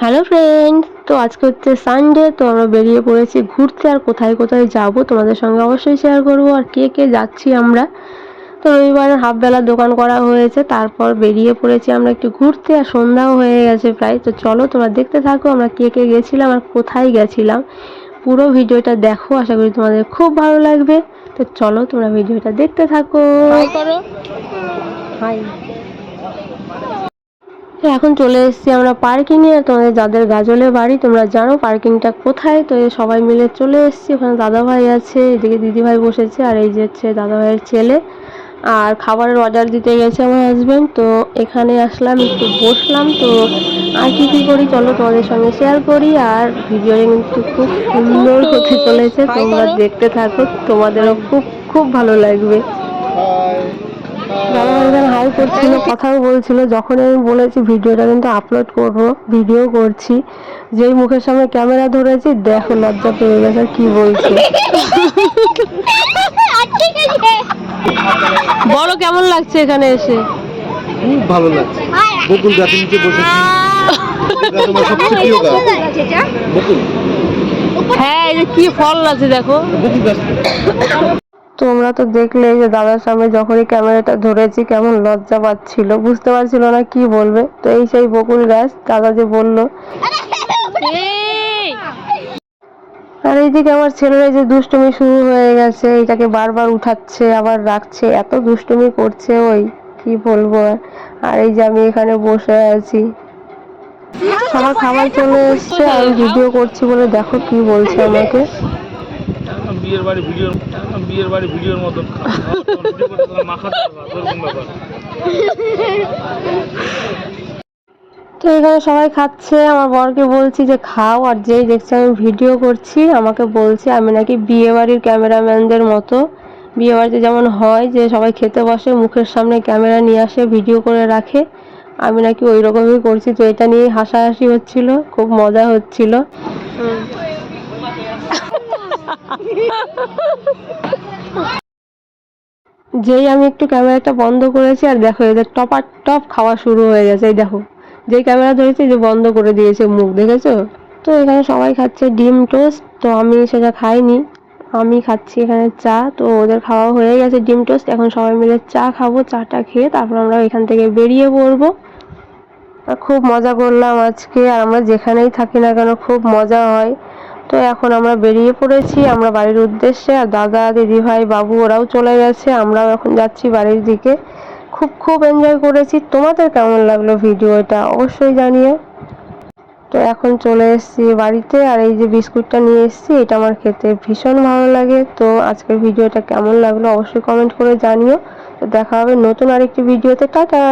Hello friends, তো আজকে হচ্ছে সানডে তো আমরা বেরিয়ে পড়েছি ঘুরতে। আর কোথায় কোথায় যাব তোমাদের সঙ্গে অবশ্যই শেয়ার করব। আর কে কে যাচ্ছি আমরা? তো রবিবারের হাফ বেলা দোকান করা হয়েছে, তারপর বেরিয়ে পড়েছি আমরা একটু ঘুরতে। আর সন্ধ্যাও হয়ে গেছে প্রায়। তো চলো তোমরা দেখতে থাকো আমরা কে কে গেছিলাম আর কোথায় গেছিলাম। পুরো ভিডিওটা দেখো আশা করি তোমাদের খুব ভালো লাগবে। তো চলো তোমরা ভিডিওটা দেখতে থাকো। হাই তো এখন চলে এসেছি আমরা পার্কিং পার্কিংয়ে তোমাদের যাদের গাজলে বাড়ি তোমরা জানো পার্কিংটা কোথায়। তো সবাই মিলে চলে এসেছি। ওখানে দাদা ভাই আছে এদিকে দিদি ভাই বসেছে আর এই যে হচ্ছে দাদা ভাইয়ের ছেলে। আর খাবারের অর্ডার দিতে গেছে আমার হাজব্যান্ড তো এখানে আসলাম একটু বসলাম তো আর কি কী করি চলো তোমাদের সঙ্গে শেয়ার করি। আর ভিডিওটা কিন্তু খুব সুন্দর হতে চলেছে তোমরা দেখতে থাকো তোমাদেরও খুব খুব ভালো লাগবে। হাই করছিল কথাও বলছিল। যখন আমি বলেছি ভিডিওটা কিন্তু আপলোড করব ভিডিও করছি। যেই মুখের সামনে ক্যামেরা ধরেছি দেখো লজ্জা পেয়ে গেছে কি বলছে? বড় কেমন লাগছে এখানে এসে? খুব ভালো লাগছে। বকুল গাছের নিচে বসেছি। বকুল সবচেয়ে প্রিয় গাছ বকুল। হ্যাঁ এই যে কি ফল আছে দেখো। বকুল গাছ তোমরা তো দেখলে যে দাদার সামনে যখনই ক্যামেরাটা ধরেছি কেমন লজ্জা পাচ্ছিল। বুঝতে পারছিল না কি বলবে। তো এই সেই বকুল গাছ দাদা যে বলল আর এইদিকে আমার ছেলের যে দুষ্টুমি শুরু হয়ে গেছে এটাকে বারবার উঠাচ্ছে আবার রাখছে এত দুষ্টুমি করছে ওই কি বলব আর? এই যে আমি এখানে বসে আছি। সবার খাবার চলে এসছে আমি ভিডিও করছি বলে দেখো কি বলছে আমাকে। বিয়ের বাড়ি ভিডিওর বিয়ের বাড়ি ভিডিওর ব্যাপার তো এখানে সবাই খাচ্ছে আমার বরকে বলছি যে খাও আর যেই দেখছে আমি ভিডিও করছি আমাকে বলছে আমি নাকি বিয়ে বাড়ির ক্যামেরাম্যানদের মতো। বিয়ে বাড়িতে যেমন হয় যে সবাই খেতে বসে মুখের সামনে ক্যামেরা নিয়ে আসে ভিডিও করে রাখে। আমি নাকি ওই রকমই করছি তো এটা নিয়ে হাসাহাসি হচ্ছিল খুব মজা হচ্ছিল। যেই আমি একটু ক্যামেরাটা বন্ধ করেছি আর দেখো এদের টপ আর টপ খাওয়া শুরু হয়ে গেছে, এই দেখো। যেই ক্যামেরা ধরেছে যে বন্ধ করে দিয়েছে মুখ, দেখেছ? তো এখানে সবাই খাচ্ছে ডিম টোস্ট, তো আমি সেটা খাইনি। আমি খাচ্ছি এখানে চা, তো ওদের খাওয়া হয়ে গেছে ডিম টোস্ট। এখন সবাই মিলে চা খাব, চাটা খেয়ে তারপর আমরা এখান থেকে বেরিয়ে পড়ব। খুব মজা করলাম আজকে, আর আমরা যেখানেই থাকি না কেন খুব মজা হয়। তো এখন আমরা বেরিয়ে পড়েছি, আমরা বাড়ির উদ্দেশ্যে, আর দাদা, দিদি ভাই, বাবু ওরাও চলে গেছে, আমরাও এখন যাচ্ছি বাড়ির দিকে। খুব খুব এনজয় করেছি। তোমাদের কেমন লাগল ভিডিওটা অবশ্যই জানিও। তো এখন চলে এসেছি বাড়িতে, আর এই যে বিস্কুটটা নিয়ে এসেছি, এটা আমার খেতে ভীষণ ভালো লাগে। তো আজকের ভিডিওটা কেমন লাগল অবশ্যই কমেন্ট করে জানিও। তো দেখা হবে নতুন আরেকটি ভিডিওতে। টাটা!